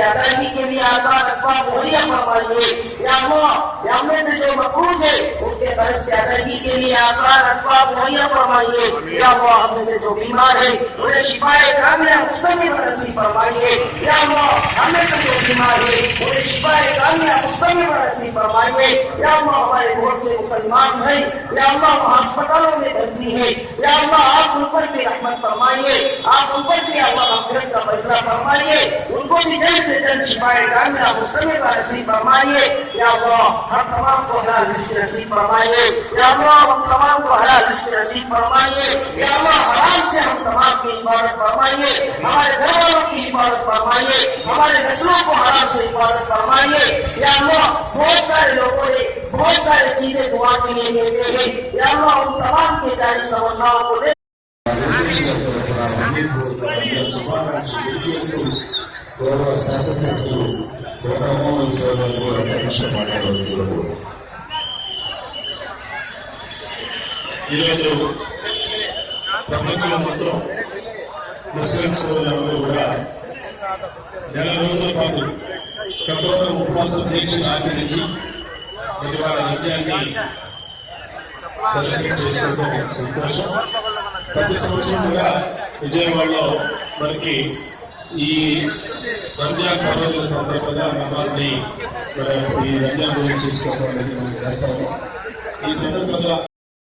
अदायगी के लिए आसान अखबार मुहैया फरमाइए या या हमें से जो मकबूज है उनके कर्ज की अदायगी के लिए आसान अखबार मुहैया फरमाइए या हमें से जो बीमार है उन्हें शिफाए कामिया मुस्तमिल नसीब फरमाइए या अल्लाह हमें से जो बीमार है उन्हें शिफाए मुस्तमिल नसीब फरमाइए या अल्लाह हमारे बहुत से मुसलमान भाई या अल्लाह वो अस्पतालों में भर्ती है, या अल्लाह आप उन भी रहमत फरमाइए, आप उन भी अल्लाह मफरत का पैसा फरमाइए, उनको भी जल्द से जल्द शिफाए कामिया मुस्तमिल नसीब फरमाइए, या अल्लाह हम तमाम को हलाल रिस्क नसीब फरमाइए, या अल्लाह हम तमाम को हलाल रिस्क नसीब फरमाइए, या अल्लाह हराम से हम तमाम की हिफाजत फरमाइए, हमारे घर वालों की हिफाजत फरमाइए, हमारे नस्लों को हराम से हिफाजत फरमाइए या अल्लाह बहुत सारे लोगों ने बहुत सारी चीजें दुआ के लिए लेते हैं या अल्लाह उन तमाम के जायज तमन्नाओं को ले గౌరవ శాసనసభ్యులు గౌరవమోహన్ చౌదరి కూడా పరీక్ష మాట్లాడవలసింది ఈరోజు ప్రపంచం మొత్తం ముస్లిం సోదరులందరూ కూడా నెల రోజుల పాటు కఠోర ఉపవాస దీక్షను ఆచరించి మరి వాళ్ళ సెలబ్రేట్ చేసుకోవడం సంతోషం. ప్రతి సంవత్సరం కూడా విజయవాడలో మనకి ఈ రంజాన్ పర్వదిన సందర్భంగా నమాజ్ ఈ రంజాన్ గురించి చేసుకోవడం మనం చేస్తాము. ఈ సందర్భంగా